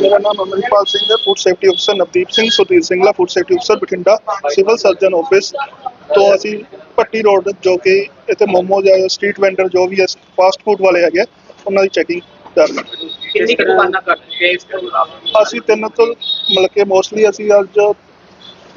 ਮੇਰਾ ਨਾਮ ਅਮਰਿਤਪਾਲ ਸਿੰਘ ਹੈ ਫੂਡ ਸੇਫਟੀ ਅਫਸਰ ਨਵਦੀਪ ਸਿੰਘ ਸੁਧੀਰ ਸਿੰਘਲਾ ਫੂਡ ਸੇਫਟੀ ਅਫਸਰ ਬਠਿੰਡਾ ਸਿਵਲ ਸਰਜਨ ਆਫਿਸ ਤੋਂ ਅਸੀਂ ਪੱਟੀ ਰੋਡ ਜੋ ਕਿ ਇੱਥੇ ਮੋਮੋ ਜਾਂ ਸਟਰੀਟ ਵੈਂਡਰ ਜੋ ਵੀ ਹੈ ਫਾਸਟ ਫੂਡ ਵਾਲੇ ਹੈਗੇ ਉਹਨਾਂ ਦੀ ਚੈਕਿੰਗ ਕਰ ਰਹੇ ਹਾਂ। ਕਿੰਨੀ ਕੁ ਦੁਕਾਨਾਂ ਕਰ ਚੁੱਕੇ ਇਸ ਤੋਂ ਇਲਾਵਾ ਅਸੀਂ ਤਿੰਨ ਤੋਂ ਮਤਲਬ ਕਿ ਮੋਸਟਲੀ ਅਸੀਂ ਅੱਜ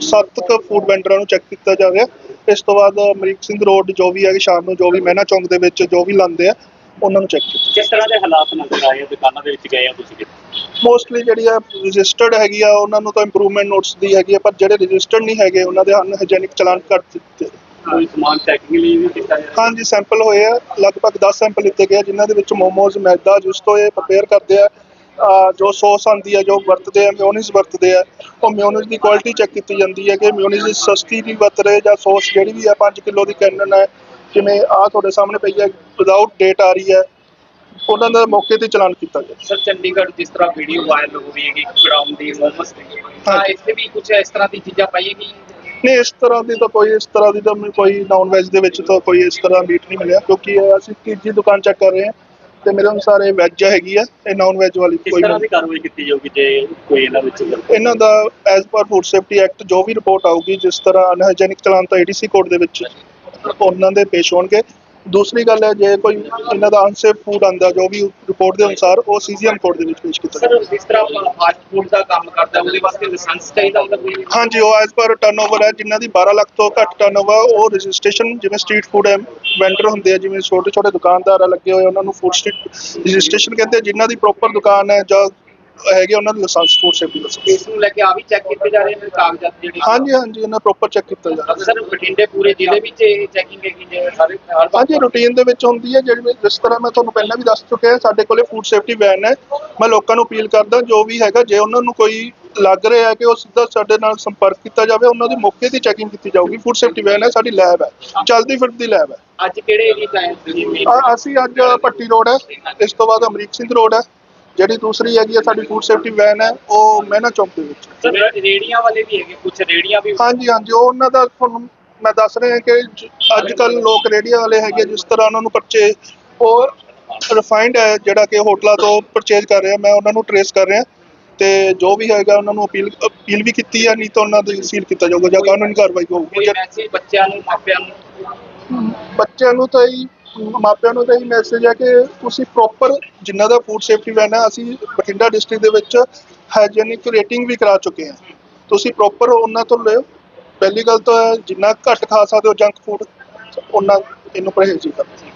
ਸੱਤ ਕੁ ਫੂਡ ਵੈਂਡਰਾਂ ਨੂੰ ਚੈੱਕ ਕੀਤਾ ਜਾ ਰਿਹਾ ਇਸ ਤੋਂ ਬਾਅਦ ਅਮਰੀਕ ਸਿੰਘ ਰੋਡ ਜੋ ਵੀ ਹੈ ਸ਼ਾਮ ਨੂੰ ਜੋ ਵੀ ਮਹਿਨਾ ਚੌਂਕ ਦੇ ਵਿੱਚ ਜੋ ਵੀ ਲਾਉਂਦੇ ਆ ਉਹਨਾਂ ਨੂੰ ਚੈੱਕ ਕੀਤਾ। ਕਿਸ ਤਰ੍ਹਾਂ ਦੇ ਹਾਲਾਤ ਨਜ਼ਰ ਆਏ ਆ? ਦੁਕਾਨਾਂ ਦੇ ਵਿੱਚ ਗਏ ਆ ਤੁਸੀਂ ਕਿਤੇ ਮੋਸਟਲੀ ਜਿਹੜੀ ਆ ਰਜਿਸਟਰਡ ਹੈਗੀ ਆ ਉਹਨਾਂ ਨੂੰ ਤਾਂ ਇੰਪਰੂਵਮੈਂਟ ਨੋਟਸ ਦੀ ਹੈਗੀ ਆ ਪਰ ਜਿਹੜੇ ਰਜਿਸਟਰਡ ਨਹੀਂ ਹੈਗੇ ਉਹਨਾਂ ਦੇ ਅਨਹਾਈਜੈਨਿਕ ਚਲਾਨ ਕੱਟ ਦਿੱਤੇ। ਕੋਈ ਸਮਾਨ ਚੈਕਿੰਗ ਲਈ ਵੀ ਕੀਤਾ ਜਾ ਹਾਂਜੀ ਸੈਂਪਲ ਹੋਏ ਆ। ਲਗਭਗ 10 ਸੈਂਪਲ ਲਿੱਤੇ ਗਏ ਆ, ਜਿਨ੍ਹਾਂ ਦੇ ਵਿੱਚ ਮੋਮੋਜ਼ ਮੈਦਾ ਜਿਸ ਤੋਂ ਇਹ ਪ੍ਰਪੇਅਰ ਕਰਦੇ ਆ। ਅਹ ਜੋ ਸੌਸ ਆਉਂਦੀ ਹੈ ਜੋ ਵਰਤਦੇ ਆ ਮਿਓਨੀਜ਼ ਵਰਤਦੇ ਆ ਉਹ ਮਿਓਨੀਜ਼ ਦੀ ਕੁਆਲਿਟੀ ਚੈੱਕ ਕੀਤੀ ਜਾਂਦੀ ਹੈ ਕਿ ਮਿਓਨੀਜ਼ ਸਸਤੀ ਨਹੀਂ ਵਰਤ ਰਹੇ ਜਾਂ ਸੌਸ ਜਿਹੜੀ ਵੀ ਆ 5 ਕਿਲੋ ਦੀ ਕੈਨਨ ਹੈ ਜਿਵੇਂ ਆ ਤੁਹਾਡੇ ਸਾਹਮਣੇ ਪਈ ਹੈ ਵਿਦਆਊਟ ਡੇਟ ਆ ਰਹੀ ਹੈ ਉਹਨਾਂ ਦਾ ਮੌਕੇ ਤੇ ਚਲਾਨ ਕੀਤਾ ਗਿਆ ਸਰ ਚੰਡੀਗੜ੍ਹ ਜਿਸ ਤਰ੍ਹਾਂ ਵੀਡੀਓ ਵਾਇਰਲ ਹੋ ਰਹੀ ਹੈਗੀ ਗਰਾਊਂਡ ਦੀ ਮੋਮਸ ਦੀ ਤਾਂ ਹਾਂ। ਇੱਥੇ ਵੀ ਕੁਝ ਇਸ ਤਰ੍ਹਾਂ ਦੀ ਚੀਜ਼ਾਂ ਪਾਈਆਂ ਗਈਆਂ ਨਹੀਂ ਇਸ ਤਰ੍ਹਾਂ ਦੀ ਤਾਂ ਕੋਈ ਇਸ ਤਰ੍ਹਾਂ ਦੀ ਤਾਂ ਮੈਨੂੰ ਕੋਈ ਨਾਨ ਵੈਜ ਦੇ ਵਿੱਚ ਤਾਂ ਕੋਈ ਇਸ ਤਰ੍ਹਾਂ ਮੀਟ ਨਹੀਂ ਮਿਲਿਆ ਕਿਉਂਕਿ ਇਹ ਅਸੀਂ ਤੀਜੀ ਦੁਕਾਨ ਚੈੱਕ ਕਰ ਰਹੇ ਹਾਂ ਤੇ ਮੇਰੇ ਅਨੁਸਾਰ ਇਹ ਵੈਜ ਹੈਗੀ ਆ ਇਹ ਨਾਨ ਵੈਜ ਵਾਲੀ ਕਿਸ ਕੋਈ ਤਰ੍ਹਾਂ। ਦੀ ਕਾਰਵਾਈ ਕੀਤੀ ਜਾਊਗੀ ਜੇ ਕੋਈ ਇਹਨਾਂ ਵਿੱਚ ਇਹਨਾਂ ਦਾ as per food safety act ਜੋ ਵੀ ਰਿਪੋਰਟ ਆਊਗੀ ਜਿਸ ਤਰ੍ਹਾਂ ਅਨਹਾਈਜੈਨਿਕ ਚਲਾਨ ਤਾਂ ਏਡੀਸੀ ਕੋਡ ਦੇ ਵਿੱਚ ਉਹਨਾਂ ਦੇ ਪੇਸ਼ ਹੋਣਗੇ। ਦੂਸਰੀ ਗੱਲ ਹੈ ਜੇ ਕੋਈ ਇਹਨਾਂ ਦਾ ਅਨਸੇਫ ਫੂਡ ਆਂਦਾ ਜੋ ਵੀ ਰਿਪੋਰਟ ਦੇ ਅਨੁਸਾਰ ਉਹ ਸੀਜੀਐਮ ਕੋਡ ਦੇ ਵਿੱਚ ਪੇਸ਼ ਕੀਤਾ ਸਰ ਜਿਸ ਤਰ੍ਹਾਂ ਫਾਸਟ ਫੂਡ ਦਾ ਕੰਮ ਕਰਦਾ ਉਹਦੇ ਵਾਸਤੇ ਲਾਇਸੈਂਸ ਚਾਹੀਦਾ ਹੁੰਦਾ ਕੋਈ? ਹਾਂਜੀ ਉਹ ਐਜ਼ ਪਰ ਟਰਨਓਵਰ ਹੈ ਜਿਨ੍ਹਾਂ ਦੀ 12 ਲੱਖ ਤੋਂ ਘੱਟ ਟਰਨਓਵਰ ਉਹ ਰਜਿਸਟ੍ਰੇਸ਼ਨ ਜਿਵੇਂ ਸਟਰੀਟ ਫੂਡ ਵੈਂਡਰ ਹੁੰਦੇ ਆ ਜਿਵੇਂ ਛੋਟੇ ਛੋਟੇ ਦੁਕਾਨਦਾਰ ਆ ਲੱਗੇ ਹੋਏ ਉਹਨਾਂ ਨੂੰ ਫੂਡ ਸਟਰੀਟ ਰਜਿਸਟ੍ਰੇਸ਼ਨ ਕਹਿੰਦੇ ਆ, ਜਿਨ੍ਹਾਂ ਦੀ ਪ੍ਰੋਪਰ ਦੁਕਾਨ ਹੈ ਜਾਂ ਹੈਗੇ ਉਹਨਾਂ ਨੂੰ ਲਾਇਸੈਂਸ ਫੂਡ ਸੇਫਟੀ ਲਾਇਸੈਂਸ ਇਸ ਨੂੰ ਲੈ ਕੇ ਆ ਵੀ ਚੈੱਕ ਕੀਤੇ ਜਾ ਰਹੇ ਨੇ ਕਾਗਜ਼ਾਤ ਜਿਹੜੇ ਹਾਂਜੀ ਹਾਂਜੀ ਇਹਨਾਂ ਪ੍ਰੋਪਰ ਚੈੱਕ ਕੀਤਾ ਜਾ ਰਿਹਾ ਸਰ ਬਠਿੰਡੇ ਪੂਰੇ ਜ਼ਿਲ੍ਹੇ ਵਿੱਚ ਇਹ ਚੈਕਿੰਗ ਹੈਗੀ ਜੇ ਸਾਰੇ ਹਰ? ਹਾਂਜੀ ਰੂਟੀਨ ਦੇ ਵਿੱਚ ਹੁੰਦੀ ਹੈ ਜਿਹੜੀ ਜਿਸ ਤਰ੍ਹਾਂ ਮੈਂ ਤੁਹਾਨੂੰ ਪਹਿਲਾਂ ਵੀ ਦੱਸ ਚੁੱਕਿਆ ਸਾਡੇ ਕੋਲੇ ਫੂਡ ਸੇਫਟੀ ਵੈਨ ਹੈ। ਮੈਂ ਲੋਕਾਂ ਨੂੰ ਅਪੀਲ ਕਰਦਾ ਜੋ ਵੀ ਹੈਗਾ ਜੇ ਉਹਨਾਂ ਨੂੰ ਕੋਈ ਲੱਗ ਰਿਹਾ ਹੈ ਕਿ ਉਹ ਸਿੱਧਾ ਸਾਡੇ ਨਾਲ ਸੰਪਰਕ ਕੀਤਾ ਜਾਵੇ ਉਹਨਾਂ ਦੀ ਮੌਕੇ ਦੀ ਚੈਕਿੰਗ ਕੀਤੀ ਜਾਊਗੀ। ਫੂਡ ਸੇਫਟੀ ਵੈਨ ਹੈ ਸਾਡੀ ਲੈਬ ਹੈ ਚਲਦੀ ਫਿਰਦੀ ਲੈਬ ਹੈ। ਅੱਜ ਕਿਹੜੇ ਏਰੀਆ ਚ ਆਏ ਤੁਸੀਂ? ਮੇਨ ਆ- ਅਸੀਂ ਅੱਜ ਪੱਟੀ ਰੋਡ ਹੈ ਇਸ ਤੋਂ ਬਾਅਦ ਅਮਰੀਕ ਸਿੰਘ ਰੋਡ ਹੈ। ਜਿਹੜੀ ਦੂਸਰੀ ਹੈਗੀ ਹੈ ਸਾਡੀ ਫੂਡ ਸੇਫਟੀ ਵੈਨ ਹੈ ਉਹ ਮਹਿਨਾ ਚੌਂਕ ਦੇ ਵਿੱਚ। ਸਰ ਰੇੜੀਆਂ ਵਾਲੇ ਵੀ ਹੈਗੇ ਕੁਝ ਰੇੜੀਆਂ ਵੀ ਹਾਂਜੀ ਹਾਂਜੀ ਉਹ ਉਹਨਾਂ ਦਾ ਤੁਹਾਨੂੰ ਮੈਂ ਦੱਸ ਰਿਹਾ ਕਿ ਜ- ਅੱਜ ਕੱਲ ਲੋਕ ਰੇਡੀਓ ਵਾਲੇ ਹੈਗੇ ਜਿਸ ਤਰ੍ਹਾਂ ਉਹਨਾਂ ਨੂੰ ਪਰਚੇ ਉਹ ਰਿਫਾਈਨਡ ਹੈ ਜਿਹੜਾ ਕਿ ਹੋਟਲਾਂ ਤੋਂ ਪਰਚੇਜ ਕਰ ਰਿਹਾ ਮੈਂ ਉਹਨਾਂ ਨੂੰ ਟਰੇਸ ਕਰ ਰਿਹਾ। ਤੇ ਜੋ ਵੀ ਹੈਗਾ ਉਹਨਾਂ ਨੂੰ ਅਪੀਲ ਅਪੀਲ ਵੀ ਕੀਤੀ ਹੈ ਨਹੀਂ ਤਾਂ ਉਹਨਾਂ ਦੀ ਸੀਲ ਕੀਤਾ ਜਾਊਗਾ ਜਾਂ ਕਾਨੂੰਨੀ ਕਾਰਵਾਈ ਹੋਊਗੀ। ਕੋਈ ਜੇ ਮੈਸੇਜ ਬੱਚਿਆਂ ਨੂੰ ਮਾਪਿਆਂ ਨੂੰ? ਬੱਚਿਆਂ ਨੂੰ ਤਾਂ ਹੀ ਮਾਪਿਆਂ ਨੂੰ ਤਾਂ ਇਹ ਮੈਸੇਜ ਹੈ ਕਿ ਤੁਸੀਂ ਪ੍ਰੋਪਰ ਜਿੰਨਾ ਦਾ ਫੂਡ ਸੇਫਟੀ ਵੈਨ ਹੈ ਅਸੀਂ ਬਠਿੰਡਾ ਡਿਸਟ੍ਰਿਕਟ ਦੇ ਵਿੱਚ ਹਾਈਜੀਨਿਕ ਰੇਟਿੰਗ ਵੀ ਕਰਾ ਚੁੱਕੇ ਹਾਂ। ਤੁਸੀਂ ਪ੍ਰੋਪਰ ਉਹਨਾਂ ਤੋਂ ਲਿਓ। ਪਹਿਲੀ ਗੱਲ ਤਾਂ ਜਿੰਨਾ ਘੱਟ ਖਾ ਸਕਦੇ ਹੋ ਜੰਕ ਫੂਡ ਉਹਨਾਂ, ਇਹਨੂੰ ਪਰਹੇਜ਼ ਹੀ ਕਰੋ